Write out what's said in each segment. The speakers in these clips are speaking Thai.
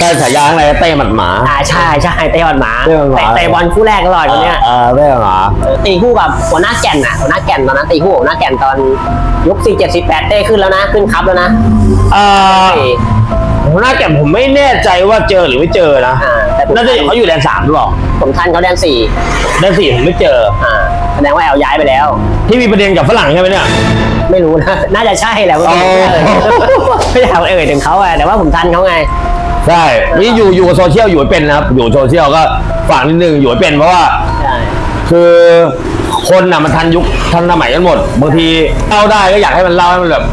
ก็ฉายาอะไรเต้หมัดหมา อ่าใช่ใช่เตะบอลหมาเตะบอลหมา เตะบอลคู่แรกตลอดคนเนี้ยเออเต้หมาเออตีคู่กับหัวหน้าแก่นน่ะหัวหน้าแก่นตอนนั้นตีคู่กับหัวหน้าแก่นตอนยุคสี่เจ็ดสิบแปดเต้ขึ้นแล้วนะขึ้นครับแล้วนะเอ่อเอ้ยหัวหน้าแก่นผมไม่แน่ใจว่าเจอหรือไม่เจอนะอ่าแต่ผมน่าจะเขาอยู่แดนสามหรือเปล่าผมทันเขาแดนสี่แดนสี่ผมไม่เจอ อ่าแสดงว่าแอลย้ายไปแล้ว ที่มีประเด็นกับฝรั่งใช่ไหมเนี่ย ไม่รู้นะ น่าจะใช่แหละว่าอ๋อ ไม่อยากเอ่ยถึงเขาอะแต่ว่าผมทันเขาไง ใช่นี่อยู่อยู่กับโซเชียลอยู่ให้เป็นนะครับ อยู่โซเชียลก็ฝากนิดนึงอยู่ให้เป็นเพราะว่า ใช่ คือคนน่ะมันทันยุคทันสมัยกันหมดบางทีเล่าได้ก็อยากให้มันเล่าให้มันแบบ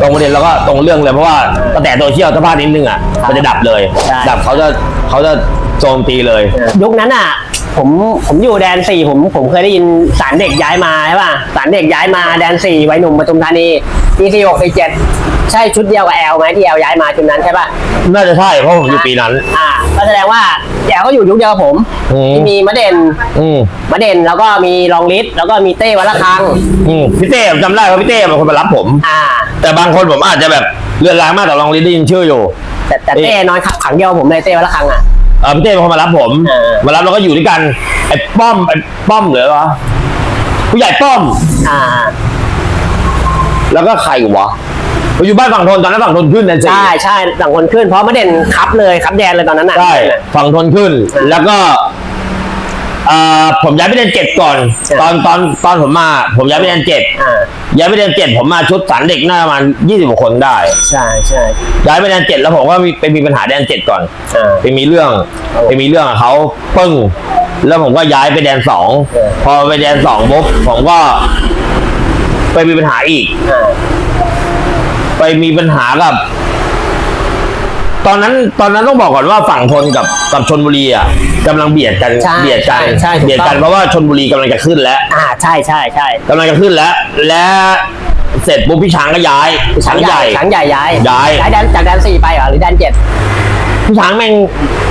ตรงประเด็นแล้วก็ตรงเรื่องเลยเพราะว่ากระแสโซเชียลถ้าพลาดนิดนึงอะมันจะดับเลยดับเขาจะเขาจะโจมตีเลย ยุคนั้นอะ ผมผมอยู่แดนสี่ผมผมเคยได้ยินสารเด็กย้ายมาใช่ป่ะสารเด็กย้ายมาแดนสี่วัยหนุ่มปทุมธานีปีสี่หกสี่เจ็ด ใช่ชุดเดียวกับแอลไหมที่แอลย้ายมาชุดนั้นใช่ป่ะน่าจะใช่เพราะผมอยู่ปีนั้น อ่าก็แสดงว่าแอลก็อยู่ยุคเดียวกับผมอืม ที่มีมะเด่นอืมมะเด่นแล้วก็มีรองฤทธิ์แล้วก็มีเต้วัลคังอืมพี่เต้ผมจำได้ว่าพี่เต้เป็นคนมารับผม อ่า แต่บางคนผมอาจจะแบบเลือนลางมากแต่ลองได้ยินชื่ออยู่ แต่แต่เต้นอนขับขังเดียวกับผมเลยเต้วัลคังอะ เออพี่เต้เป็นคนมารับผม เออ มารับแล้วก็อยู่ด้วยกันไอ้ป้อมไอ้ป้อมเหรอวะผู้ใหญ่ป้อม อ่า แล้วก็ใครวะผม อยู่บ้านฝั่งทนตอนนั้นฝั่งทนขึ้นนั่นสิใช่ใช่หลังคนขึ้น เพราะมะเด่นคับเลยคับแดนเลยตอนนั้นอะใช่ฝั่งทนขึ้น แล้วก็เอ่อผมย้ายไปเรียนเจ็ดก่อน ตอนตอนตอนผมมา ผมย้ายไปเรียนเจ็ดอ่าย้ายไปเรียนเจ็ดผมมาชุดสารเด็กน่าประมาณยี่สิบกว่าคนได้ ใช่ใช่ย้ายไปเรียนเจ็ดแล้วผมก็มีไปมีปัญหาแดนเจ็ดก่อนอ่าไปมีเรื่องโอ้ไปมีเรื่องกับเขาปึ้ง แล้วผมก็ย้ายไปแดนสองเออพอไปแดนสองปุ๊บผมก็ไปมีปัญหาอีกอ่า ไปมีปัญหากับ ตอนนั้นตอนนั้นต้องบอกก่อนว่าฝั่งทนกับกับชนบุรีอะกำลังเบียดกันใช่เบียดกันใช่ใช่ถูกต้อง เบียดกันเพราะว่าชนบุรีกำลังจะขึ้นแล้วอ่าใช่ใช่ใช่กำลังจะขึ้นแล้ว และเสร็จปุ๊บพี่ช้างก็ย้ายช้างใหญ่ ช้างใหญ่ย้ายย้าย ย้ายแดนจากแดนสี่ไปเหรอหรือแดนเจ็ดพี่ช้างแม่ง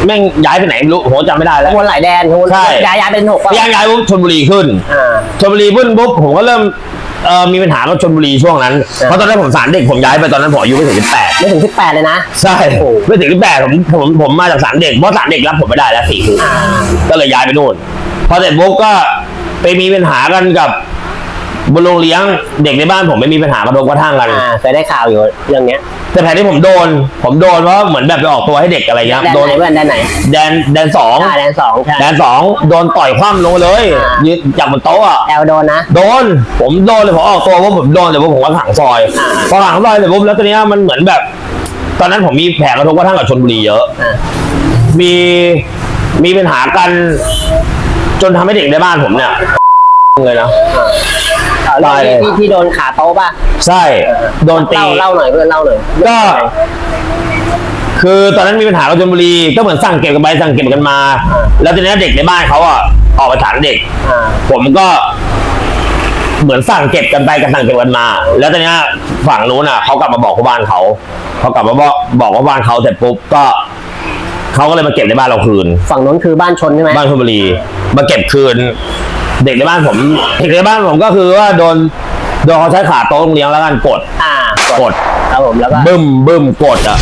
แม่งย้ายไปไหนไม่รู้ผมจำไม่ได้แล้ว วนหลายแดนวนใช่ ย้ายย้ายเป็นหกป่ะพี่ช้างย้ายปุ๊บชนบุรีขึ้น อ่า ชลบุรีขึ้นปุ๊บผมก็เริ่ม เอ่อมีปัญหากับชลบุรีช่วงนั้นเออเพราะตอนนั้นผมสารเด็กผมย้ายไปตอนนั้นผมอายุไม่ถึงสิบแปดไม่ถึงสิบแปดเลยนะ ใช่โอ้ ไม่ถึงสิบแปดผมผมผมมาจากสารเด็กเพราะสารเด็กรับผมไม่ได้แล้วสี่คืออ่าก็เลยย้ายไปนู่นพอเสร็จปุ๊บก็ไปมีปัญหากันกับ บนโรงเลี้ยงเด็กในบ้านผมไม่มีปัญหากระทบกระทั่งกัน อ่าเคยได้ข่าวอยู่เรื่องเนี้ยแต่แผนที่ผมโดน ผมโดนเพราะเหมือนแบบไปออกตัวให้เด็กอะไรเงี้ยแดนโดนไหนเพื่อนแดนไหนแดนแดนสองอ่าแดนสองใช่ แดนสองโดนต่อยคว่ำลงมาเลยอ่ายื ยืนจากบนโต๊ะอะแอลโดนนะ โดน ผมโดนเลยผมออกตัวว่าผมโดนแต่ว่าผมก็ขังซอยอ่า พอขังซอยเสร็จปุ๊บแล้วตอนนี้ยมันเหมือนแบบ ตอนนั้นผมมีแผลกระทบกระทั่งกับชนบุรีเยอะ อ่ามีมีปัญหากัน จนทำให้เด็กในบ้านผมเนี่ย เลยนะเอาเรื่องตายเลยที่ที่โดนขาโต๊ะป่ะใช่โดนตี เล่าเล่าหน่อยเพื่อนเล่าหน่อยก็ คือตอนนั้นมีปัญหากับชนบุรีก็เหมือนสั่งเก็บกันไปสั่งเก็บกันมา แล้วทีนี้เด็กในบ้านเขาอะออกไปฐานเด็ก อ่าผมก็เหมือนสั่งเก็บกันไปกันสั่งเก็บกันมา แล้วตอนเนี้ยฝั่งนู้นอะเขากลับมาบอกที่บ้านเขาเขากลับมาบอกบอกว่าบ้านเขาเสร็จปุ๊บก็เขาก็เลยมาเก็บในบ้านเราคืน ฝั่งนู้นคือบ้านชนใช่ไหมบ้านชลบุรีมาเก็บคืน เด็กในบ้านผมเด็กในบ้านผมก็คือว่าโดนโดนเขาใช้ขาโต๊ะโรงเลี้ยงแล้วกันกดอ่ากดครับผมแล้วก็บึ้มบึ้มกดอะ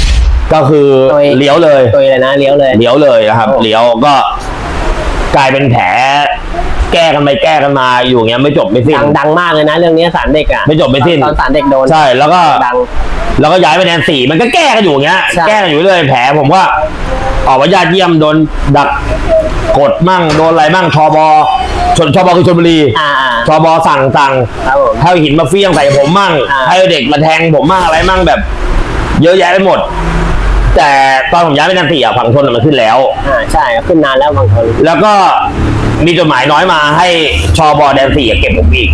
ก็คือโดยเลี้ยวเลยตัวเลยนะเลี้ยวเลยเลี้ยวเลยนะครับโอ้เลี้ยวก็กลายเป็นแผล แก้กันไปแก้กันมาอยู่อย่างเงี้ยไม่จบไม่สิ้น ดังดังมากเลยนะ เรื่องนี้สารเด็กอะไม่จบไม่สิ้น ตอนสารเด็กโดนใช่แล้วก็ดัง แล้วก็ย้ายไปแดนสี่มันก็แก้กันอยู่อย่างเงี้ย ใช่ แก้กันอยู่เรื่อยแผลผมว่าออกมาญาติเยี่ยมโดนดักกดมั่งโดนอะไรมั่งทบชนทบคือชลบุรีอ่าอ่าทบสั่งสั่งครับผม ให้เอาหินมาเฟี้ยงใส่ผมมั่งอ่า ให้เด็กมาแทงผมมั่งอะไรมั่งแบบ เยอะแยะไปหมด แต่ตอนผมย้ายไปแดนสี่อะฝั่งทนอะมันขึ้นแล้ว อ่าใช่ขึ้นนานแล้วบางคนแล้วก็ มีจดหมายน้อยมาให้ชอบอแดนสี่อะเก็บผมอีก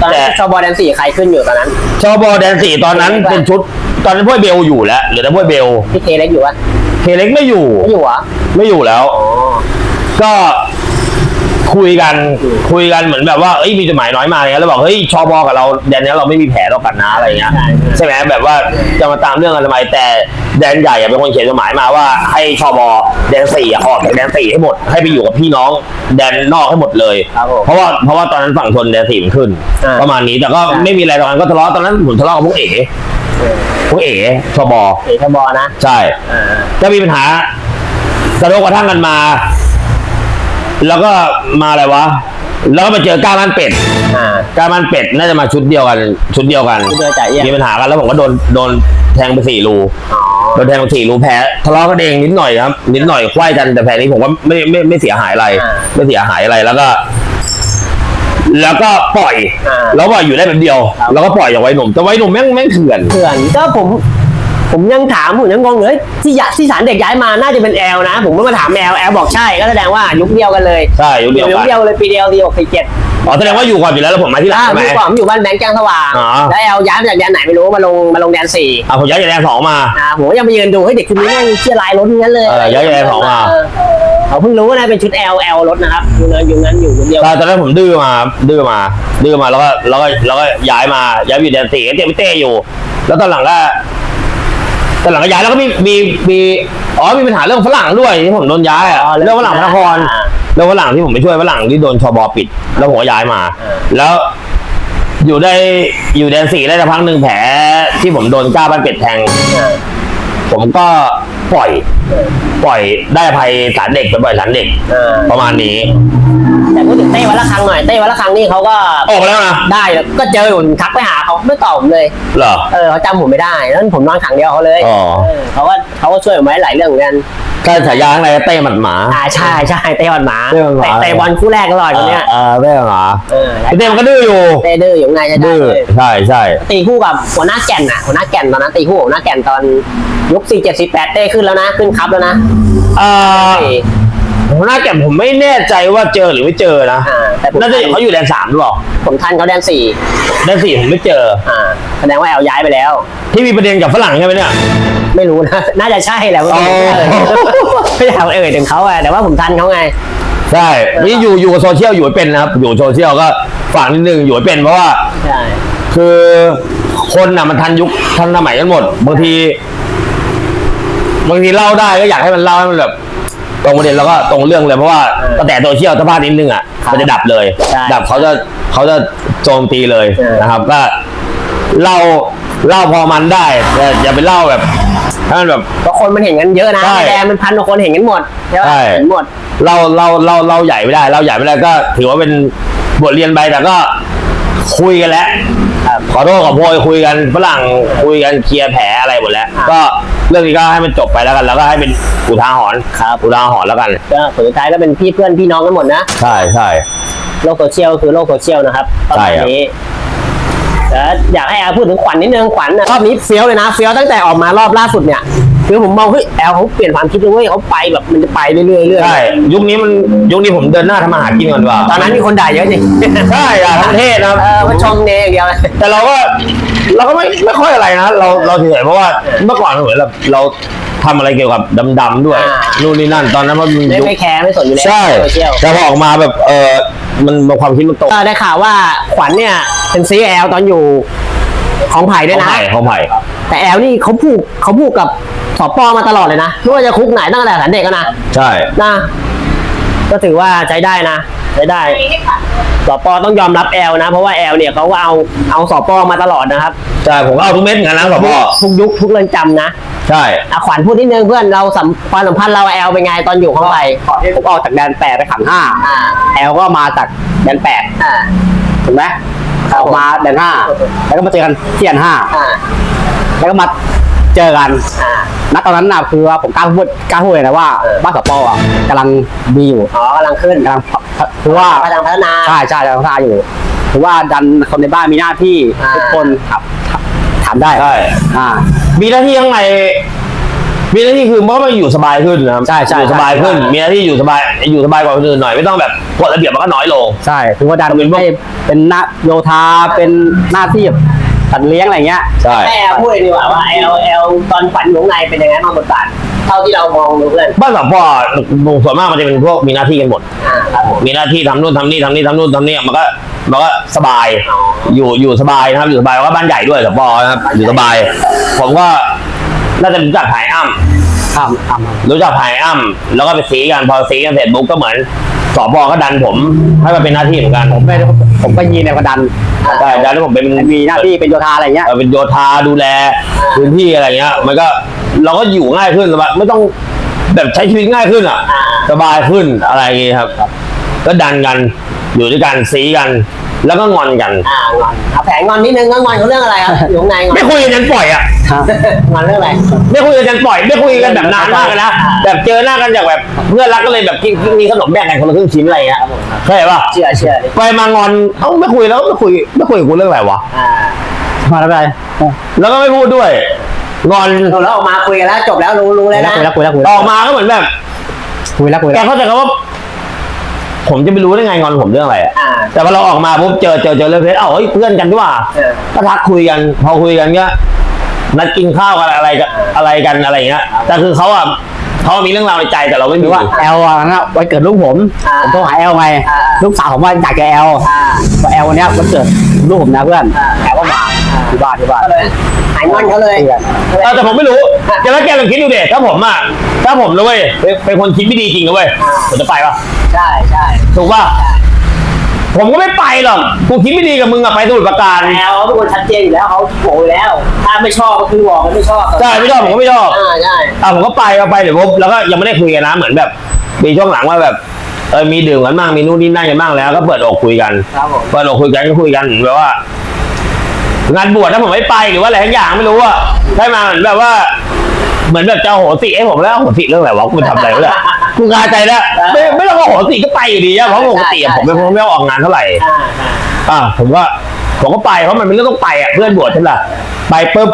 ตอนนั้นแต่ชอบอลแดนสี่ใครขึ้นอยู่ตอนนั้น ชอบอแดนสี่ตอนนั้นเห็นปะเป็นชุด ตอนนั้นพวกเบลอยู่แล้วเหลือแต่พวกเบลพี่เคเล็กอยู่วะเคเล็กไม่อยู่ ไม่อยู่เหรอ ไม่อยู่แล้วอ๋อก็ คุยกันคุยกันเหมือนแบบว่าเอ้ยมีจดหมายน้อยมาอะไรเงี้ยแล้วบอกเฮ้ยชอบอกับเราแดนเนี้ยเราไม่มีแผลต่อกันนะอะไรเงี้ยใช่ใช่ไหมแบบว่าจะมาตามเรื่องกันทำไมแต่แดนใหญ่อะเป็นคนเขียนจดหมายมาว่าให้ชอบอแดนสี่อะออกจากแดนสี่ให้หมดให้ไปอยู่กับพี่น้องแดนนอกให้หมดเลยครับผมเพราะว่าเพราะว่าตอนนั้นฝั่งทนแดนสี่มันขึ้นอ่าประมาณนี้แต่ก็ใช่ไม่มีอะไรตอนนั้นก็ทะเลาะตอนนั้นผมทะเลาะกับพวกเอ๋คุณเอ๋ชบเอกบอนะใช่อ่าก็มีปัญหากระทบกระทั่งกันมา แล้วก็มาอะไรวะ แล้วก็ไปเจอก้ามันเป็ด อ่าก้ามันเป็ดน่าจะมาชุดเดียวกัน ชุดเดียวกันชุดเดียวจ่ายเอี่ยมมีปัญหากันแล้วผมก็โดนโดนแทงไปสี่รูอ๋อโดนแทงไปสี่รูแผลทะเลาะกันเองนิดหน่อยครับ นิดหน่อยคว้ายกันแต่แผลนี้ผมว่าไม่ไม่ไม่เสียหายอะไร ไม่เสียหายอะไรแล้วก็ แล้วก็ปล่อย แล้วปล่อยอยู่ได้แบบเดียว แล้วก็ปล่อยอย่างไว้หนุ่มแต่ไว้หนุ่มแม่งแม่งเถื่อน เถื่อนก็ผม ผมยังถามผมยังงงเลยที่ยะที่สารเด็กย้ายมาน่าจะเป็นแอลนะ ผมก็มาถามแอลแอลบอกใช่ก็แสดงว่ายุคเดียวกันเลยใช่ยุคเดียวยุคกันเดียวเลยปีเดียวปีหกสี่เจ็ดอ๋อแสดงว่าอยู่ก่อนอยู่แล้วแล้วผมมาที่หลังอ่าใช่ไหมพี่ก่อนผมอยู่บ้านแบงค์แจ้งสว่างอ๋อ แล้วแอลย้ายมาจากแดนไหนไม่รู้มาลงมาลงแดนสี่อะผมย้ายจากแดนสองมา อ่าผมก็ยังไปยืนดูให้ยเด็กคนนี้แม่งเชี่ยลายรถทั้งนั้นเลยเออย้ายจากแดนสองมา เเขาเพิ่งรู้นะเป็นชุด L L รถนะครับอยู่นั้นอยู่นั้นอยู่คนเดียวตอนตอนนั้นผมดื้อมาดื้อมาดื้อมาแล้วก็แล้วก็แล้วก็ย้ายมาย้ายไปอยู่แดนสี่ก็เต้ไปเต้อยู่ แล้วตอนหลังก็ ตอนหลังก็ย้ายแล้วก็มีมีมีอ๋อมีปัญหาเรื่องฝรั่งด้วยที่ผมโดนย้ายอะอ๋อเรื่เรื่อองงฝรั่งพระนครอ่า เรื่องฝรั่งที่ผมไปช่วยฝรั่งที่โดนชบปิด แล้วผมก็ย้ายมาอ่าแล้ว อยู่ได้อยู่แดนสี่ได้สักพักหนึ่งแผลที่ผมโดนก้าบ้านเป็ดแทง ผมก็ปล่อย ปล่อยได้อภัยสารเด็กไปปล่อยสารเด็กอ่าประมาณนี้ แต่พูดถึงเต้วันละครั้งหน่อยเต้วันละครั้งนี่เขาก็ออกมาแล้วนะได้แล้วก็เจออยู่ทักไปหาเขาไม่ตอบผมเลยเหรอเออเขาจำผมไม่ได้แล้วผมนอนขังเดียวเขาเลยอ๋อเออเขาก็เขาก็ช่วยผมไว้หลายเรื่องเหมือนกันก็ฉายาข้างในก็เต้หมัดหมาอ่าใช่ใช่เต้บอลหมาเต้บอลหมาเตะบอลคู่แรกตลอดคนเนี้ยเออเต้หมาเออพี่เต้มันก็ดื้ออยู่เต้ดื้ออยู่ข้างในจะได้ดื้อเลยใช่ใช่ตีคู่กับหัวหน้าแก่นน่ะหัวหน้าแก่นตอนนั้นตีคู่กับหัวหน้าแก่นตอนยุคสี่เจ็ดสิบแปดเต้ขึ้นแล้วนะขึ้นครับแล้วนะเอ่อ หัวหน้าแก่นผมไม่แน่ใจว่าเจอหรือไม่เจอนะอ่าแต่ผมน่าจะเขาอยู่แดนสามหรือเปล่าผมทันเขาแดนสี่แดนสี่ผมไม่เจอ อ่าแสดงว่าแอลย้ายไปแล้ว ที่มีประเด็นกับฝรั่งใช่ไหมเนี่ย ไม่รู้นะ น่าจะใช่แหละว่าอ๋อ ไม่อยากเอ่ยถึงเขาอะแต่ว่าผมทันเขาไง ใช่นี่อยู่อยู่กับโซเชียลอยู่ให้เป็นนะครับ อยู่โซเชียลก็ฝากนิดนึงอยู่ให้เป็นเพราะว่า ใช่ คือคนน่ะมันทันยุคทันสมัยกันหมด บางที บางทีเล่าได้ก็อยากให้มันเล่าให้มันแบบ ตรงประเด็นแล้วก็ตรงเรื่องเลยเพราะว่าตั้งแต่โซเชียลถ้าพลาดนิดนึงอะมันจะดับเลยดับเขาจะเขาจะโจมตีเลยนะครับก็เล่าเล่าพอมันได้แต่อย่าไปเล่าแบบให้มันแบบ เพราะคนมันเห็นกันเยอะนะใช่แดงมันพันกว่าคนเห็นกันหมดใช่ไหมใช่ เห็นหมด เล่าเล่าเล่าเล่าใหญ่ไม่ได้เล่าใหญ่ไม่ได้ก็ถือว่าเป็นบทเรียนไปแต่ก็คุยกันแล้วครับขอโทษขอโพยคุยกันฝรั่งคุยกันเคลียร์แผลอะไรหมดแล้วครับก็ เรื่องนี้ก็ให้มันจบไปแล้วกัน แล้วก็ให้เป็นอุทาหรณ์ครับอุทาหรณ์แล้วกัน ก็ผลสุดท้ายก็เป็นพี่เพื่อนพี่น้องกันหมดนะ ใช่ใช่โลกโซเชียลคือโลกโซเชียลนะครับประใช่มาณครับนี้แล้วอยากให้แอลพูดถึงขวัญนิดนึงขวัญน่ะรอบนี้เฟี้ยวเลยนะเฟี้ยวตั้งแต่ออกมารอบล่าสุดเนี่ยคือผมมองเฮ้ยแอลเขาเปลี่ยนความคิดเลยเว้ยเขาไปแบบมันจะไปเรื่อยๆเรื่อยๆใช่ยุคนี้มันยุคนี้ผมเดินหน้าทำมาหากินก่อนดีกว่า ตอนนั้นมีคนด่าเยอะจริงใช่อะทั้งประเทศนะครับเออมาชมเนยอย่างเดียวเลยแต่เราก็ เราก็ไม่ไม่ค่อยอะไรนะเราเราเฉยๆเพราะว่าเมื่อก่อนเหมือนแบบเราทำอะไรเกี่ยวกับดำๆด้วยอ่านู่นนี่นั่นตอนนั้นมันไม่ยุค ไม่แคร์ไม่สนอยู่แล้วใช่โซเชียลแต่พอออกมาแบบเออมันมันความคิดมันตกก็ได้ข่าวว่าขวัญเนี่ยเป็นซีแอลตอนอยู่ของไผ่ด้วยของนะ ไผ่ของไผ่แต่แอลนี่เขาผูกเขาผูกกับสอปอมาตลอดเลยนะไม่ว่าจะคุกไหนตั้งแต่ฐานเด็กก็นะ ใช่นะ ก็ถือว่าใช้ได้นะ ใช้ได้สอปอต้องยอมรับแอลนะ เพราะว่าแอลเนี่ยเขาก็เอาเอาสอปอมาตลอดนะครับ ใช่ผมก็เอาทุกเม็ดเหมือนกันนะสพ่อทุกยุคทุกเรือนจำนะ ใช่อะขวัญพูดนิดนึงเพื่อนเราสัมความสัมพันธ์เราแอลเป็นไงตอนอยู่ของไผ่ก่อนที่ผมออกจากแดนแปดไปขังห้าอ่าแอลก็มาจากแดนแปดอ่าถูกไหมออกมาแดนห้าแล้วก็มาเจอกันที่แดนห้าอ่าแล้วก็มาเจอกันอ่าณตอนนั้นน่ะคือว่าผมกล้าพูดกล้าพูดเลยนะว่าเออบ้านสปออะกำลังดีอยู่อ๋อกำลังขึ้นกำลัง คือว่ากำลังพัฒนาใช่ใช่กำลังพัฒนาอยู่คือว่าดันคนในบ้านมีหน้าที่อ่า ทุกคนครับถามได้ใช่อ่า มีหน้าที่ข้างในมีหน้าที่คือมันก็มาอยู่สบายขึ้นนะครับใช่ใช่อยู่สบายขึ้น ใช่ มีหน้าที่อยู่สบายอยู่สบายกว่าคนอื่นหน่อยไม่ต้องแบบกฎระเบียบมันก็น้อยลง ใช่คือว่าดันเป็นพวกไม่เป็นหน้าโยธาเป็นหน้าที่ แบบตัดเลี้ยงอะไรเงี้ยใช่ให้แอลพูดเลยดีกว่าว่าแอลแอลตอนฝันอยู่ข้างในเป็นยังไงบ้างบทบาทเท่าที่เรามองดูเพื่อนบ้านสามพ่อส่วนมากมันจะเป็นพวกมีหน้าที่กันหมด อ่าครับผม มีหน้าที่ทำนู่นทำนี่ทำนี่ทำนู่นทำนี่มันก็มันก็สบาย อยู่อยู่สบายนะครับ อยู่สบายแล้วก็บ้านใหญ่ด้วยสปอนะครับ อยู่สบาย ผมก็น่าจะรู้จักถ่ายอ้ำทำทำรู้จักถ่ายอ้ำแล้วก็ไปซีกันพอซีกันเสร็จปุ๊บก็เหมือน สอบก็ดันผมให้มาเป็นหน้าที่เหมือนกันผมไม่ได้ผมก็ยีนในกระดันใช่ดันให้ผมเป็นมีหน้าที่เป็นโยธาอะไรเงี้ยเออเป็นโยธาดูแลพื้นที่อะไรเงี้ย มันก็เราก็อยู่ง่ายขึ้นสบายไม่ต้องแบบใช้ชีวิตง่ายขึ้นอะ สบายขึ้นอะไรอย่างงี้ครับ ก็ดันกันอยู่ด้วยกันซีกัน แล้วก็งอนกัน อ่างอนเอาแผงงอนนิดนึงก็งอนเขาเรื่องอะไรครับอยู่ข้างในงอนไม่คุยกันจนปล่อยอะงอนเรื่องอะไร ไม่คุยกันจนปล่อย ไม่คุยกันแบบนานมากเลยนะแบบเจอหน้ากันจากแบบเพื่อนรักก็เลยแบบกินมีขนมแบ่งกันคนละครึ่งชิ้นอะไรเงี้ยเข้าใจป่ะเชื่อเชื่อดิไปมางอนเอ้าไม่คุยแล้วไม่คุยไม่คุยกับกูเรื่องอะไรวะอ่ามาแล้วไปแล้วก็ไม่พูดด้วย งอนเราออกมาคุยกันแล้วจบแล้วรู้รู้คุแล้ยวแล้วนะคุยแล้วคุยแล้วคุยอแล้วอกมาก็เหมือนแบบคุยแล้วคุยแกแล้วเข้าใจคำว่า ผมจะไปรู้ได้ไงงอนผมเรื่องอะไรอะอ่า แต่พอเราออกมาปุ๊บเจอเจอเจอเรื่องเพชรเอ้าเฮ้ยเพื่อนกันดีกว่าเออ ก็ทักคุยกัน พอคุยกันก็นัดกินข้าวกันอะไรกันอะไรกันอะไรอย่างเงี้ยแต่คือเขาอะเขามีเรื่องราวในใจแต่เราไม่หมีรือว่า แอลอะนะวันเกิดลูกผมอ่าผมโทรหาแอลไงอ่า ลูกสาวผมว่าอยากจะแอลอ่า ว่าแอลวันเนี้ยวันเกิดลูกผมนะเพื่อนอ่า แอลก็มาที่บ้านที่บ้าน ก็เลยหายงอนเขาเลยเออแต่ผมไม่รู้แกแล้วแกลองคิดดูเด็ถ้าผมอะถ้าผมนะเว้ยเป็นเป็นคนคิดไม่ดีจริงนะเว้ยผมจะไปปะ ใช่ใช่ถูกป่ะผมก็ไม่ไปหรอกกูคิดไม่ดีกับมึงอะไปสมุทรปราการแล้วเขาเป็นคนชัดเจนอยู่แล้วเขาโผล่อยู่แล้ว ถ้าไม่ชอบก็คือบอกว่าไม่ชอบใช่ไม่ชอบผมก็ไม่ชอบอ่าใช่อะผมก็ไปก็ไปเดี๋ยวปุ๊บแล้วก็ยังไม่ได้คุยกันนะเหมือนแบบมีช่วงหลังว่าแบบเออมีดื่มกันบ้างมีนู่นนี่นั่นกันบ้างแล้ว ก็เปิดอกคุยกันครับผมเปิดอกคุยกันก็คุยกันแบบว่า งานบวชถ้าผมไม่ไปหรือว่าอะไรทั้งอย่างไม่รู้อะได้มาเหมือนแบบว่า เหมือนแบบจะโหสิให้ผมแล้วโหสิเรื่องอะไรวะกูทำอะไรวะเนี่ยกูงานใจแล้วไม่ไม่ต้องโหสิก็ไปอยู่ดีอะเพราะปกติอะผมเป็นคนไม่ออกงานเท่าไหร่ อ่าอ่าอะผมก็ผมก็ไปเพราะมันเป็นเรื่องต้องไปอะเพื่อนบวชใช่ไหมล่ะไปปุ๊บ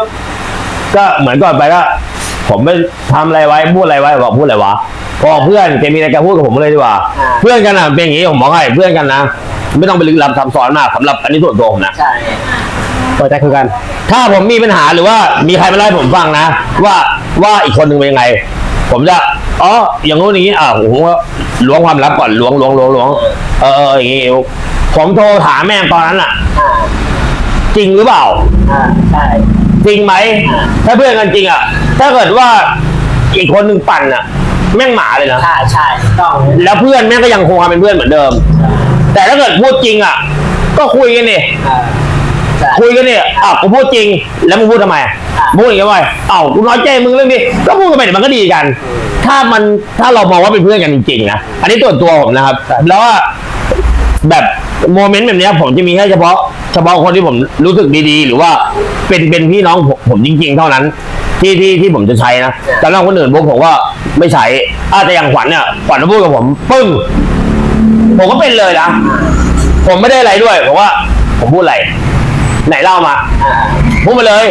ก็เหมือนก่อนไปก็ผมไม่ทำอะไรไว้พูดอะไรไว้บอกพูดอะไรวะบอกเพื่อนแกมีอะไรแกพูดกับผมเลยดีกว่า เพื่อนกันอะเป็นอย่างนี้ผมบอกให้เพื่อนกันนะไม่ต้องไปลึกลับซับซ้อนมากสำหรับอันนี้ส่วนตัวผมนะใช่ เปิดใจคุยกัน ถ้าผมมีปัญหาหรือว่ามีใครมาเล่าให้ผมฟังนะ ว่าว่าอีกคนหนึ่งเป็นยังไง ผมจะอ๋ออย่างงู้นอย่างนี้อะผมก็ล้วงความลับก่อนล้วงล้วงล้วงล้วงเออเอออย่างงี้ผมโทรถามแม่งตอนนั้นอะอ่าจริงหรือเปล่า อ่าใช่จริงไหม ถ้าเพื่อนกันจริงอะ ถ้าเกิดว่าอีกคนหนึ่งปั่นอะ แม่งหมาเลยนะ ใช่ใช่ถูกต้องแล้วเพื่อนแม่งก็ยังคงความเป็นเพื่อนเหมือนเดิม แต่ถ้าเกิดพูดจริงอะ ก็คุยกันนี่อ่าใช่ คุยกันนี่อ้าวกูพูดจริง แล้วมึงพูดทำไมอะพูดอย่างนี้ไงอ้าวกูน้อยใจมึงเรื่องนี้ก็พูดกันไปเดี๋ยวมันก็ดีกัน ถ้ามันถ้าเรามองว่าเป็นเพื่อนกันจริงๆนะอันนี้ตัวตัวผมนะครับ แล้วว่าแบบโมเมนต์แบบเนี้ยผมจะมีแค่เฉพาะเฉพาะคนที่ผมรู้สึกดีๆ หรือว่าเป็นเป็นพี่น้องผมผมจริง ๆ เท่านั้น ที่ที่ที่ผมจะใช้นะแต่เรื่องคนอื่นพวกผมก็ไม่ใช้อาแต่อย่างขวัญเนี่ยขวัญมาพูดกับผมปึ้งผมก็เป็นเลยนะผมไม่ได้อะไรด้วยผมว่าผมพูดอะไร ไหนเล่ามาพูดมาเลย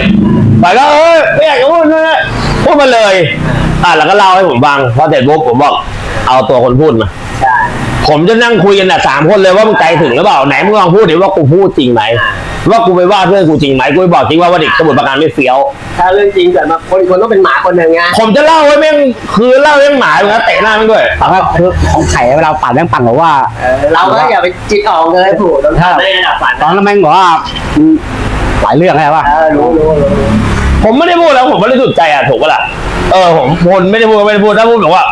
ไปก็เออไม่อยากจะพูดนะพูดมาเลย อะแล้วก็เล่าให้ผมฟังพอเสร็จปุ๊บผมบอก เอาตัวคนพูดมา ผมจะนั่งคุยกันอะสามคนเลยว่ามึงใจถึงหรือเปล่าไหนมึงลองพูดดิว่ากูพูดจริงไหมว่ากูไปว่าเพื่อนกูจริงไหมกูไปบอกจริงว่าว่าเด็กสมุดประการไม่เฟี้ยว ถ้าเรื่องจริงเกิดมาคนอีกคนต้องเป็นหมาคนหนึ่งไงผมจะเล่าให้แม่งคือเล่าให้แม่งหมาเลยนะเตะหน้าแม่งด้วยถามว่าคือของไข่เวลาปั่นแม่งปั่นบอกว่าเออเราก็อย่าไปจิตออกเลยผูกต้องถ้าทำได้ระดับฝันตอนนั้นแม่งบอกว่าอืมหลายเรื่องใช่ป่ะเออรู้รู้รู้ผมไม่ได้พูดแล้วผมไม่ได้สุดใจอะถูกปะล่ะเออผมคนไม่ได้พูดไม่ได้พูดถ้าพูดบอกว่า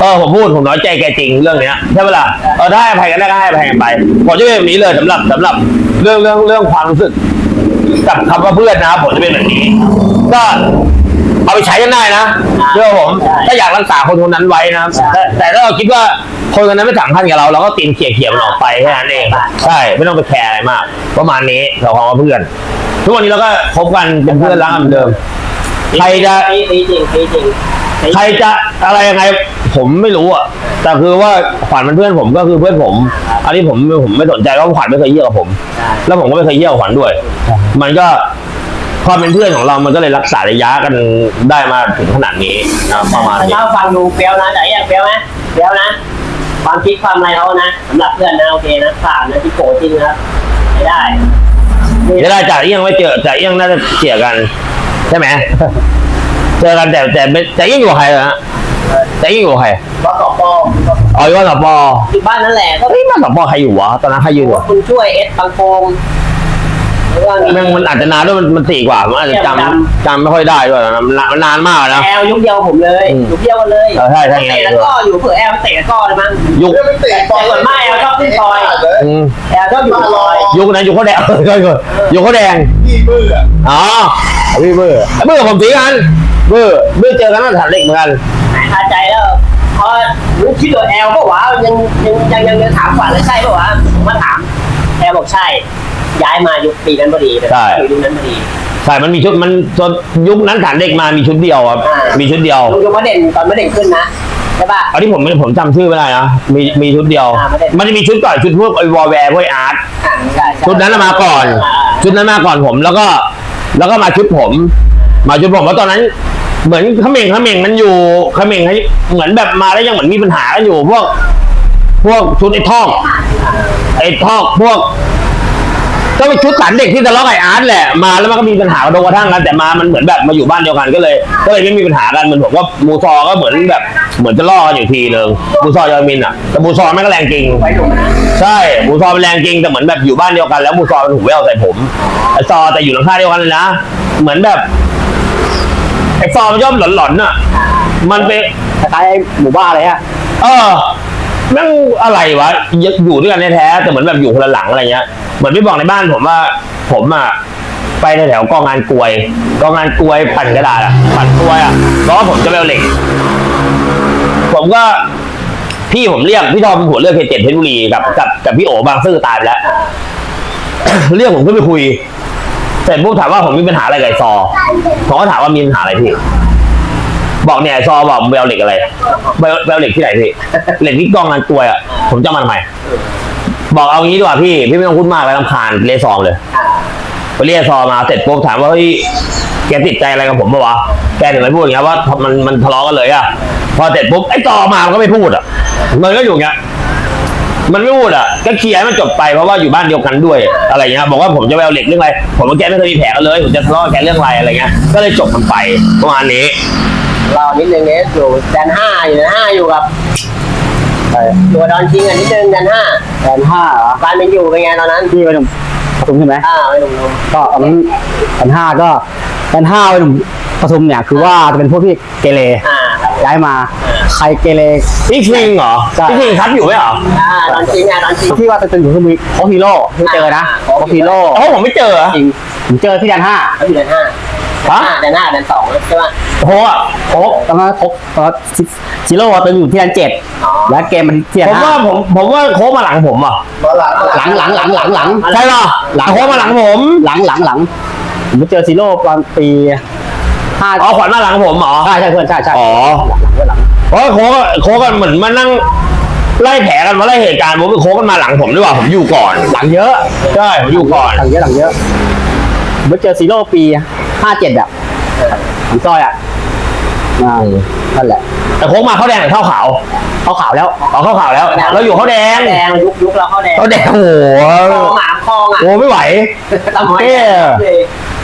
เออผมพูดผมน้อยใจแกจริงเรื่องเนี้ยใช่ปะล่ะเออถ้าให้อภัยกันได้ก็ให้อภัยกันไปผมจะเป็นแบบนี้เลยสำหรับสำหรับเรื่องเรื่องเรื่องความรู้สึกกับคำว่าเพื่อนนะครับผมจะเป็นแบบนี้ ก็เอาไปใช้กันได้นะเชื่อผมถ้าอยากรักษาคนคนนั้นไว้นะแต่แต่ถ้าเราคิดว่าคนคนนั้นไม่สำคัญกับเราเราก็ตีนเขี่ยเขี่ยมันออกไปแค่นั้นเองใช่ไม่ต้องไปแคร์อะไรมาก ประมาณนี้เราของว่าเพื่อน ทุกวันนี้เราก็คบกันเป็นเพื่อนรักกันเหมือนเดิมใครจะตีตีจริงตีจริงใครจะอะไรยังไง ผมไม่รู้อะแต่คือว่าขวัญเป็นเพื่อนผมก็คือเพื่อนผม อันนี้ผมผมไม่สนใจเพราะขวัญไม่เคยเยี่ยกับผมใช่แล้วผมก็ไม่เคยเยี่ยกับขวัญด้วย มันก็ความเป็นเพื่อนของเรามันก็เลยรักษาระยะกันได้มาถึงขนาดนี้นะประมาณถ้านี้เราฟังดูเปรี้ยวนะแต่ยังเปรี้ยวไหมเปรี้ยวนะ ความคิดความอะไรเขานะสำหรับเพื่อนนะโอเคนะผ่านนะที่โกรธจริงนะครับไม่ได้จะได้จ่าเอี้ยงไม่เจอจ่าเอี้ยงน่าจะเสียกัน ใช่ไหมเจอกันแต่แต่ไม่จ่าเอี้ยงอยู่กับใครเหรอฮะ จ่าเอี้ยงอยู่กับใครว่าต่อปออ๋ออยู่กับสปอที่บ้านนั่นแหละก็เฮ้ยมาสปอใครอยู่วะตอนนั้นใครอยู่วะคุณช่วยเอสบางโปงแล้วก็มีแม่งมันอาจจะนานด้วยมันมันตีกว่ามันอาจจะจำจำไม่ค่อยได้ด้วยนะมันนานมันนานมากนะ แอลยุคเดียวผมเลยอืม ยุคเดียวกันเลยเออใช่ใช่เตะแล้วก็อยู่เผื่อแอลเตะแล้วก็เลยมั้ง ยุคเรื่องไม่เตะบอลแต่ส่วนมากแอลชอบขึ้นซอยอืมแอลชอบอยู่ซอยยุคนั้นยุคเขาแดงเออก็ก็ยุคเขาแดง พี่เบื่ออ๋อพี่เบอร์เบอร์ผมสีกันเบอร์เบอร์เจอกันตั้งแต่ฐานเหล็กเหมือนกันหาย คาใจแล้วเพราะรู้คิดว่าแอลก็วะยังยังยังยังยังถามฝันเลยใช่ปะวะผมมาถามแอลบอกใช่ ย้ายมายุคปีนั้นพอดีเลยใช่ อยู่ยุคนั้นพอดีใช่มันมีชุดมันจนยุคนั้นฐานเหล็กมามีชุดเดียวครับอ่ามีมีชุดเดียวยุคยุคมะเด่นตอนมะเด่นขึ้นนะใช่ปะเอาที่ผมไม่ผมจำชื่อไม่ได้นะมีมีชุดเดียว อ่าไม่ได้ มันจะมีชุดก่อนชุดพวกไอวอลแวร์พวกอาร์ต อ่าใช่ใชุดนั้นน่ะมาก่อนอ่าชุดนั้นมาก่อนผมแล้วก็ แล้วก็มาชุดผม มาชุดผมแล้วตอนนั้น เหมือนเขม่งเขม่งมันอยู่เขม่งให้เหมือนแบบมาแล้วยังเหมือนมีปัญหากันอยู่ พวก พวกชุดไอ้ทอกไอ้ทอกพวกก็เป็นชุดสันเด็กที่ทะเลาะกับไอ้อาร์ตแหละมาแล้วมันก็มีปัญหากระโดงกระทั่งกันแต่มามันเหมือนแบบมาอยู่บ้านเดียวกันก็เลย ก็เลยไม่มีปัญหากันเหมือนผมว่ามูซอก็เหมือนแบบเหมือนจะล่อกันอยู่ทีนึงมูซอยอมินอะแต่มูซอแม่งก็แรงจริงใช่มูซอเป็นแรงจริงแต่เหมือนแบบอยู่บ้านเดียวกันแล้วมูซอเป็นหูแววใส่ผมไอซอแต่อยู่หลังคาเดียวกันเลยนะเหมือนแบบ ไอซอมันย่อมหลอนๆน่ะ มันเป็นคล้ายๆหมู่บ้านเลยฮะเออแม่งอะไรวะอยู่ด้วยกันแท้ๆแต่เหมือนแบบอยู่คนละหลังอะไรเงี้ยเหมือนพี่บอกในบ้านผมว่า ผมอะไปแถวๆกองงานกลวยกองงานกลวยปั่นกระดาษอะปั่นกลวยอะแล้วก็ผมจะไปเอาเหล็ก ผมก็พี่ผมเรียกพี่ทอมหัวเลือกเคเจ็ดเพชรบุรีกับกับกับพี่โอบางซื่อตายไปแล้ว เรียกผมขึ้นไปคุย เสร็จปุ๊บถามว่าผมมีปัญหาอะไรกับไอซอผมก็ถามว่ามีปัญหาอะไรพี่ บอกเนี่ยไอซอบอกเอาเหล็กอะไรเอาไปเอาเหล็กที่ไหนพี่เหล็กที่กองงานกลวอะผมจะเอามาทำไมบอกเอางี้ดีกว่าพี่พี่ไม่ต้องพูดมากแล้วลำคาญเรียกซองเลยไปเรียกซอมาเสร็จปุ๊บถามว่าเฮ้ยแกติดใจอะไรกับผมปะวะแกถึงไม่พูดอย่างเงี้ยว่ามันมันทะเลาะกันเลยอะพอเสร็จปุ๊บไอ้ซอมามันก็ไม่พูดอะมันก็อยู่อย่างเงี้ย มันไม่พูดอะก็เคลียร์ให้มันจบไปเพราะว่าอยู่บ้านเดียวกันด้วยอะไรเงี้ยบอกว่าผมจะไปเอาเหล็กเรื่องอะไรผมกับแกไม่เคยมีแผลกันเลยผมจะทะเลาะกับแกเรื่องอะไรอะไรเงี้ยก็เลยจบมันไปประมาณนี้ เรานิดนึงเนี่ยอยู่แดนห้าอยู่แดนห้าอยู่กับใช่อยู่กับดอนจริงอะนิดนึงแดนห้าแดนห้าเหรอบ้านเป็นอยู่เป็นไงตอนนั้นที่ไปหนุ่มปทุมใช่ไหมอ่าไปหนุ่มก็ตอนนั้นแดนห้าก็แดนห้าไปหนุ่มปทุมเนี่ยคือว่าจะเป็นพวกที่เกเรๆอ่าครับย้ายมา ใครเกเร พี่คิงเหรอ ใช่ พี่คิงครับอยู่ไหมเหรออ่าดอนจริงอะดอนจริง ที่ว่าจะอยู่คือมีโคฮีโร่ที่เจอนะอ่า โคฮีโร่โอ้ผมไม่เจอเหรอจริงผมเจอที่แดนห้าเขาอยู่แดนห้าฮะแดนห้าแดนสองใช่ป่ะ โอ้โหอะโค้กตอนนั้นโค้กตอนนั้นชิโร่ตอนอยู่ที่แดนเจ็ดอ๋อ แล้วเกมมันที่แดผนมห้าว่าผมผมว่าโค้งมาหลังผมอะมาหลังหลังหลังหลังหลังหลังใช่เหรอหลังโค้งมาหลังผมหลังหลังหลังผมไปเจอซีโร่ตอนปีห้าอ๋อขวัญมาหลังผมเหรอ ใช่ใช่เพื่อนใช่ใช่อ๋อ หลังหลังหลัง เพราะโค้กโค้กกันเหมือนมานั่งไล่แผลกันมาไล่เหตุการณ์ผมไปโค้กกันมาหลังผมดีกว่าผมอยู่ก่อน หลังเยอะใช่ผมอยู่ก่อนหลังเยอะหลังเยอะผมไปเจอซีโร่ปีห้าเจ็ดอะผมซอยอะอ่านั่นแหละ แต่โค้กมาเขาแดงหรือข้าวขาวเขาขาวแล้วอ๋อข้าวขาวแล้ว เราอยู่เขาแดงแดงยุคยุคเราเข้าแดงเขาแดงโอ้โหคลองหมามคลองอะโอ้ไม่ไหวตะมอยเท่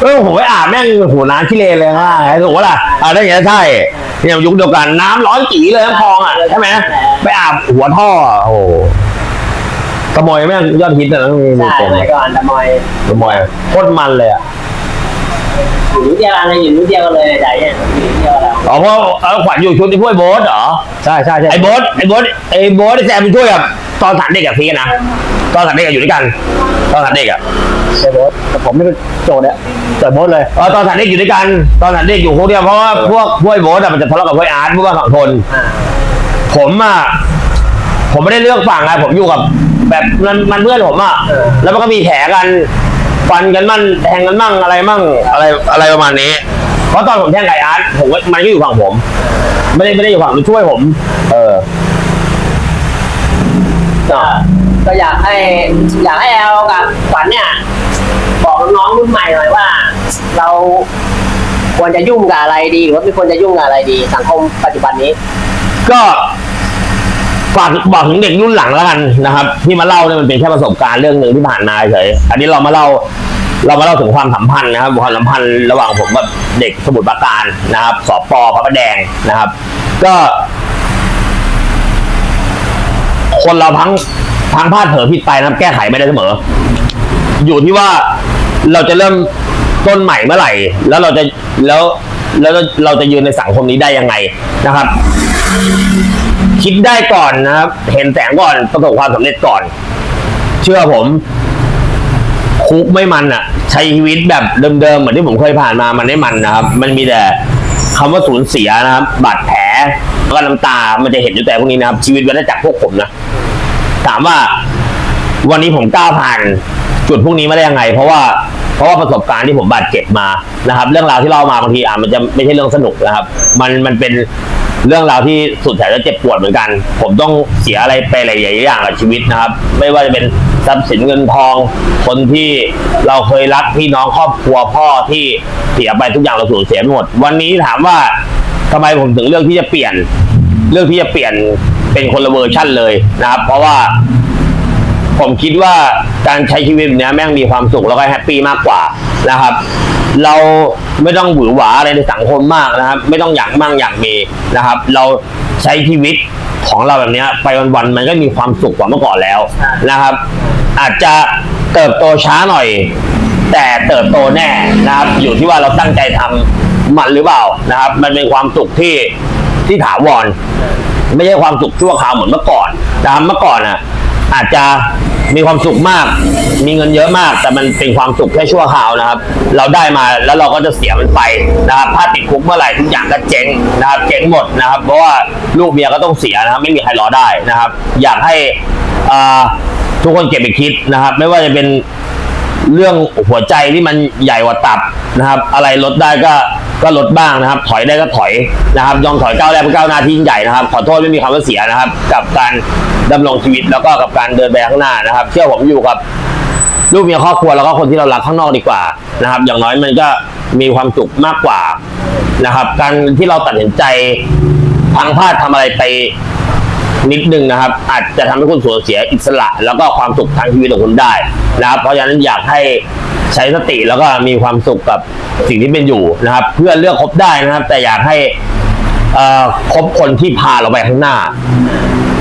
เออผมไปอาบแม่งโหัวน้ำขี้เลนเลยว่าไอ้ถูกปะล่ะอ่าได้อย่างนี้ใช่เนี่ยยุคเดียวกันน้ำร้อนจีเลยน้ำคลองอะใช่ไหมไปอาบหัวท่ออะโอ้โหกระมอยแม่งยอดฮิตนะมีมีใช่เต็มเมื่อก่อนตะมอยกระมอยโคตรมันเลยอะ อยู่รุ่นเดียวกันเลยอยู่รุ่นเดียวกันเลยใจเนี่ยอยู่รุ่นเดียวกันแล้วอ๋อเพราะเอาขวัญอยู่ชุดที่พวกไอ้โบ๊ทเหรอ ใช่ใช่ใช่ไอ้โบ๊ทไอ้โบ๊ทไอ้โบ๊ทไอ้แซมมันช่วยกับตอนฐานเด็กกับพีกันนะ ตอนฐานเด็กกับอยู่ด้วยกัน ตอนฐานเด็กอะใช่โบ๊ทแต่ผมไม่เป็นโจทย์เนี่ยเจอโบ๊ทเลย เออตอนฐานเด็กอยู่ด้วยกัน ตอนฐานเด็กอยู่พวกเดียวเพราะว่าพวกพวกไอ้โบ๊ทอะมันจะทะเลาะกับพวกไอ้อาร์ตพวกว่าสองคน อ่าผมอะผมไม่ได้เลือกฝั่งไงผมอยู่กับ แบบมันมันเพื่อนผมอะแล้วมันก็มีแผลกัน ฟันกันมั่นแทงกันมั่งอะไรมั่งอะไรอะไรประมาณนี้ เพราะตอนผมแทงไก่อาร์ตผมก็มันก็อยู่ฝั่งผม ไม่ได้ไม่ได้อยู่ฝั่งมันช่วยผม เออก็ก็อยากให้อยากให้แอลกับขวัญเนี่ย บอกน้องๆรุ่นใหม่หน่อยว่า เราควรจะยุ่งกับอะไรดี หรือว่าไม่ควรจะยุ่งกับอะไรดี สังคมปัจจุบันนี้ ก็ ฝากบอกถึงเด็กรุ่นหลังแล้วกันนะครับ ที่มาเล่าเนี่ยมันเป็นแค่ประสบการณ์เรื่องหนึ่งที่ผ่านมาเฉยอันนี้เรามาเล่าเรามาเล่าถึงความสัมพันธ์นะครับความสัมพันธ์ระหว่างผมกับเด็กสมุทรปราการนะครับสอบปอพระประแดงนะครับ ก็ คนเราพังพังพลาดเผลอผิดไปนะครับ แก้ไขไม่ได้เสมอ อยู่ที่ว่าเราจะเริ่มต้นใหม่เมื่อไหร่ แล้วเราจะแล้วแล้วเราจะยืนในสังคมนี้ได้ยังไงนะครับ คิดได้ก่อนนะครับ เห็นแสงก่อนประสบความสำเร็จก่อน เชื่อผม คุกไม่มันอะใช้ชีวิตแบบเดิมๆเหมือนที่ผมเคยผ่านมามันไม่มันนะครับ มันมีแต่คำว่าสูญเสียนะครับ บาดแผลแล้วก็น้ำตา มันจะเห็นอยู่แต่พวกนี้นะครับ ชีวิตวัฏจักรพวกผมนะถามว่าวันนี้ผมก้าวผ่านจุดพวกนี้มาได้ยังไง เพราะว่าเพราะว่าประสบการณ์ที่ผมบาดเจ็บมานะครับ เรื่องราวที่เล่ามาบางทีอะมันจะไม่ใช่เรื่องสนุกนะครับ มันมันเป็น เรื่องราวที่สุดแสนจะเจ็บปวดเหมือนกัน ผมต้องเสียอะไรไปหลายๆอย่างกับชีวิตนะครับ ไม่ว่าจะเป็นทรัพย์สินเงินทอง คนที่เราเคยรักพี่น้องครอบครัวพ่อที่เสียไปทุกอย่างเราสูญเสียหมด วันนี้ถามว่าทำไมผมถึงเลือกที่จะเปลี่ยนเลือกที่จะเปลี่ยนเป็นคนละเวอร์ชั่นเลยนะครับ เพราะว่า ผมคิดว่าการใช้ชีวิตแบบเนี้ยแม่งมีความสุขแล้วก็แฮปปี้มากกว่านะครับ เรา ไม่ต้องหวือหวาอะไรในสังคมมากนะครับ ไม่ต้องอยากมั่งอยากมีนะครับ เราใช้ชีวิตของเราแบบนี้ไปวันๆมันก็มีความสุขกว่าเมื่อก่อนแล้วนะครับ อาจจะเติบโตช้าหน่อย แต่เติบโตแน่นะครับ อยู่ที่ว่าเราตั้งใจทำมันหรือเปล่านะครับ มันเป็นความสุขที่ที่ถาวรไม่ใช่ความสุขชั่วคราวเหมือนเมื่อก่อนนะครับเมื่อก่อนอะอาจจะ มีความสุขมาก มีเงินเยอะมาก แต่มันเป็นความสุขแค่ชั่วคราวนะครับ เราได้มาแล้วเราก็จะเสียมันไปนะครับถ้าติดคุกเมื่อไหร่ทุกอย่างก็เจ๊งนะครับเจ๊งหมดนะครับ เพราะว่าลูกเมียก็ต้องเสียนะครับ ไม่มีใครรอได้นะครับ อยากให้ทุกคนเก็บไปคิดนะครับ ไม่ว่าจะเป็นเรื่องหัวใจที่มันใหญ่กว่าตับนะครับ อะไรลดได้ก็ ก็ลดบ้างนะครับ ถอยได้ก็ถอยนะครับ ยอมถอยก้าวแรกเป็นก้าวหน้าที่ยิ่งใหญ่นะครับ ขอโทษไม่มีคำว่าเสียนะครับ กับการดำรงชีวิตแล้วก็กับการเดินไปข้างหน้านะครับ เชื่อผมอยู่กับลูกเมียครอบครัวแล้วก็คนที่เรารักข้างนอกดีกว่านะครับ อย่างน้อยมันก็มีความสุขมากกว่านะครับ การที่เราตัดสินใจพังพลาดทำอะไรไปนิดนึงนะครับ อาจจะทำให้คุณสูญเสียอิสระ แล้วก็ความสุขทางชีวิตของคุณได้นะครับ เพราะฉะนั้นอยากให้ ใช้สติแล้วก็มีความสุขกับสิ่งที่เป็นอยู่นะครับ เพื่อเลือกคบได้นะครับ แต่อยากให้คบคนที่พาเราไปข้างหน้า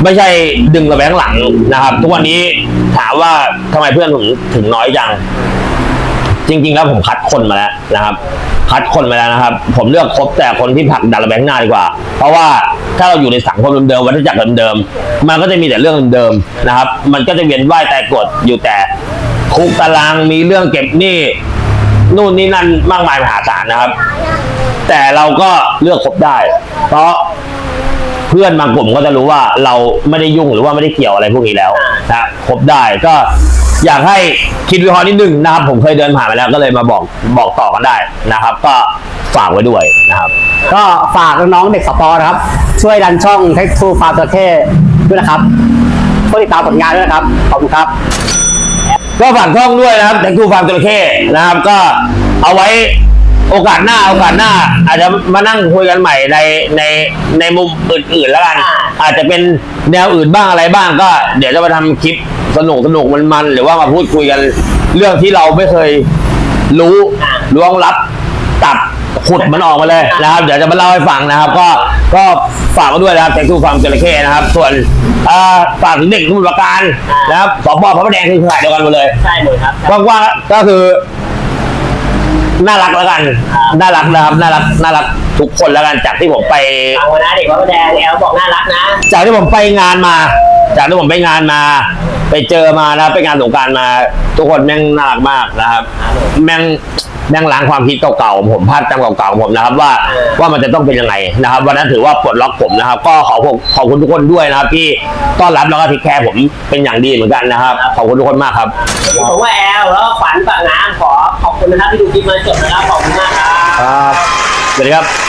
ไม่ใช่ดึงเราไปข้างหลังนะครับ ทุกวันนี้ถามว่าทำไมเพื่อนผมถึงน้อยจัง จริง ๆ แล้วผมคัดคนมาแล้วนะครับ คัดคนมาแล้วนะครับ ผมเลือกคบแต่คนที่ผลักดันเราไปข้างหน้าดีกว่า เพราะว่าถ้าเราอยู่ในสังคมเดิมๆวัฏจักรเดิมๆมันก็จะมีแต่เรื่องเดิมๆนะครับ มันก็จะเวียนว่ายแต่กดอยู่แต่ คุกตารางมีเรื่องเก็บหนี้นู่นนี่นั่นมากมายมหาศาลนะครับ แต่เราก็เลือกคบได้ เพราะเพื่อนบางกลุ่มก็จะรู้ว่าเราไม่ได้ยุ่งหรือว่าไม่ได้เกี่ยวอะไรพวกนี้แล้วนะคบได้ก็อยากให้คิดวิเคราะห์นิดนึงนะครับ ผมเคยเดินผ่านมาแล้วก็เลยมาบอกบอกต่อกันได้นะครับ ก็ฝากไว้ด้วยนะครับ ก็ฝากน้องๆเด็กสปอร์นะครับ ช่วยดันช่องเทคทูฟาร์มจระเข้ด้วยนะครับเพื่อติดตามผลงานด้วยนะครับ ขอบคุณครับ ก็ฝากช่องด้วยนะครับแต่กูฟาร์มจระเข้นะครับ ก็เอาไว้โอกาสหน้าโอกาสหน้า อาจจะมานั่งคุยกันใหม่ในในในมุมอื่นๆแล้วกันอ่าอาจจะเป็นแนวอื่นบ้างอะไรบ้างก็ เดี๋ยวจะมาทำคลิปสนุกสนุกมันๆหรือว่ามาพูดคุยกันเรื่องที่เราไม่เคยรู้ล้วงลับตัด ขุดมันออกมาเลยนะครับ เดี๋ยวจะมาเล่าให้ฟังนะครับ ก็ก็ฝากไว้ด้วยนะครับแต่กูฟาร์มจระเข้นะครับ ส่วนอ่าฝากถึงเด็กสมุทรปราการนะครับสปพระประแดงคือขายเดียวกันหมดเลยใช่หมดครับกว้างๆก็คือน่ารักแล้วกัน น่ารักนะครับ น่ารัก น่ารักทุกคนแล้วกัน จากที่ผมไปฟังวันนะเด็กวัดพระแดงแอลบอกน่ารักนะ จากที่ผมไปงานมา จากที่ผมไปงานมา ไปเจอมานะ ไปงานสงกรารมา ทุกคนแม่งน่ารักมากนะครับ แม่ง แม่งล้างความคิดเก่าๆของผมภาพจำเก่าๆของผมนะครับ ว่าว่ามันจะต้องเป็นยังไงนะครับ วันนั้นถือว่าปลดล็อกผมนะครับ ก็ขอขอบขอบคุณทุกคนด้วยนะครับ ที่ต้อนรับแล้วก็ทิคแคร์ผมเป็นอย่างดีเหมือนกันนะครับขอบคุณทุกคนมากครับผมว่าแอลแล้วก็ขวัญปากน้ำขอขอบคุณนะครับที่ดูคลิปมาจบนะครับขอบคุณมากครับ ครับสวัสดีครับ